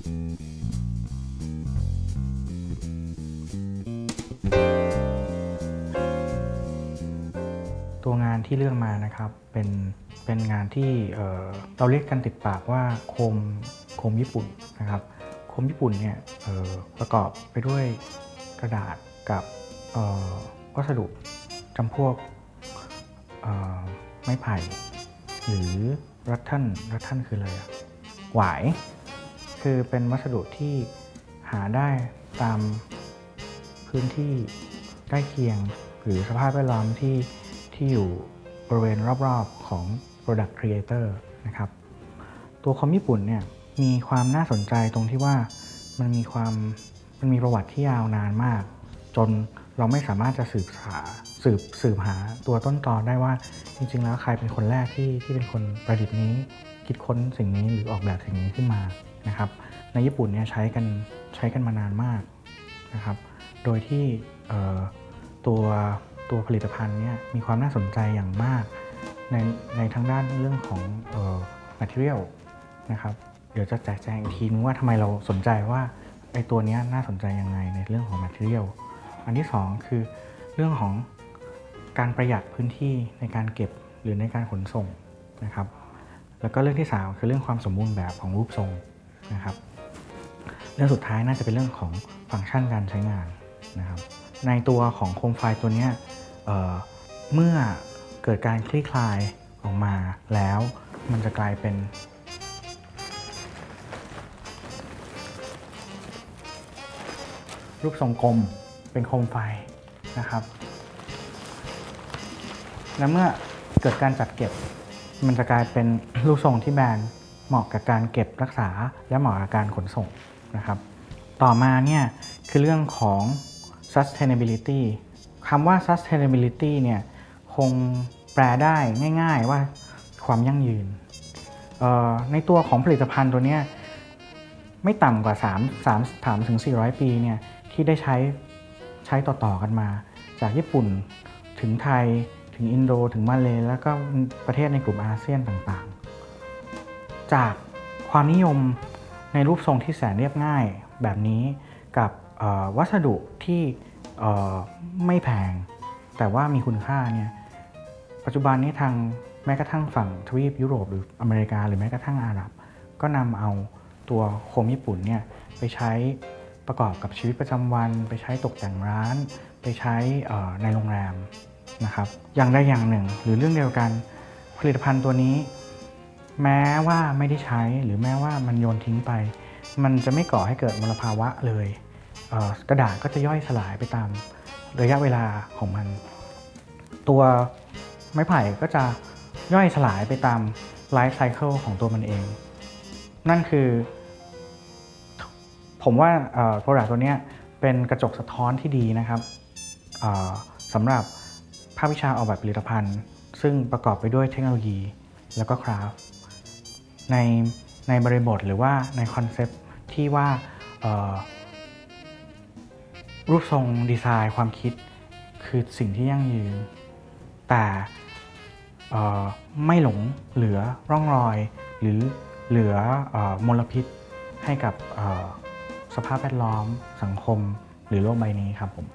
ตัวงานที่เลือกมานะครับเป็นเป็นงานที่เเราเรียกกันติดปากว่าโคมโคมญี่ปุ่นนะครับโคมญี่ปุ่นเนี่ยประกอบไปด้วยกระดาษกับวัสดุจำพวกไม้ไผ่ หรือรัตทันรัตทันคืออะไรอะหวาย คือเป็นวัสดุที่หาได้ตามพื้นที่ใกล้เคียง หรือสภาพแวดล้อมที่ที่อยู่บริเวณรอบๆของ Product Creator นะครับ ตัวคอมญี่ปุ่นเนี่ยมีความน่าสนใจตรงที่ว่ามันมีความมันมีประวัติที่ยาวนานมาก จนเราไม่สามารถจะสืบหาสืบสืบหาตัวต้นตอได้ว่าจริง ๆ แล้วใครเป็นคนแรกที่ที่เป็นคนประดิษฐ์นี้ คิดค้นสิ่งนี้หรือออกแบบสิ่งนี้ขึ้นมา นะครับในญี่ปุ่นเนี่ยใช้กันใช้กันมานานมากนะครับโดยที่ตัวตัวผลิตภัณฑ์เนี่ยมีความน่าสนใจอย่างมากในในทางด้านเรื่องของเอ่อ material นะครับเดี๋ยวจะแจกแจงอีกทีนึงว่าทำไมเราสนใจว่าไอ้ตัวนี้น่าสนใจยังไงในเรื่องของ material อันที่สองคือเรื่องของการประหยัดพื้นที่ในการเก็บหรือในการขนส่งนะครับแล้วก็เรื่องที่ 3 คือเรื่องความสมบูรณ์แบบของรูปทรง นะครับเรื่องสุดท้ายน่าจะเป็นเรื่องของฟังก์ชันการใช้งานนะครับ ในตัวของโคมไฟตัวนี้เเมื่อเกิดการคลี่คลายออกมาแล้ว มันจะกลายเป็น รูปทรงกลมเป็นโคมไฟนะครับและเมื่อเกิดการจัดเก็บ มันจะกลายเป็นรูปทรงที่แบน เหมาะกับการเก็บรักษาและเหมาะกับการขนส่งนะครับ ต่อมาเนี่ยคือเรื่องของ sustainability คำว่า sustainability เนี่ยคงแปลได้ง่าย ๆว่าความยั่งยืน ในตัวของผลิตภัณฑ์ตัวเนี้ยไม่ต่ำกว่า 3 3 3ถึง400 ปีเนี่ยที่ได้ใช้ใช้ต่อๆกันมา จากญี่ปุ่นถึงไทย ถึงอินโด ถึงมาเลแล้วก็ประเทศในกลุ่มอาเซียนต่าง จากความนิยมในรูปทรงที่แสนเรียบง่ายแบบนี้กับวัสดุที่ไม่แพง แต่ว่ามีคุณค่าเนี่ยปัจจุบันนี้ทางแม้กระทั่งฝั่งทวีปยุโรปหรืออเมริกา หรือแม้กระทั่งอาหรับ ก็นำเอาตัวโคมญี่ปุ่นเนี่ยไปใช้ประกอบกับชีวิตประจำวัน ไปใช้ตกแต่งร้าน ไปใช้ในโรงแรมนะครับอย่างใดอย่างหนึ่ง หรือเรื่องเดียวกันผลิตภัณฑ์ตัวนี้ แม้ว่าไม่ได้ใช้หรือแม้ว่ามันโยนทิ้งไป มันจะไม่ก่อให้เกิดมลภาวะเลยเกระดาษก็จะย่อยสลายไปตามระยะเวลาของมัน ตัวไม้ไผ่ก็จะย่อยสลายไปตามไลฟ์ไซเคิลของตัวมันเอง นั่นคือ ผมว่าโปรดักต์ตัวนี้เป็นกระจกสะท้อนที่ดีนะครับสำหรับภาควิชาออกแบบผลิตภัณฑ์ ซึ่งประกอบไปด้วยเทคโนโลยี แล้วก็คราฟต์ ในในบริบทหรือว่าในคอนเซปที่ว่ารูปทรงดีไซน์ความคิดคือสิ่งที่ยั่งยืน แต่ไม่หลงเหลือร่องรอย หรือเหลืออมลพิษให้กับสภาพแวดล้อมสังคมหรือโลกใบนี้ครับผม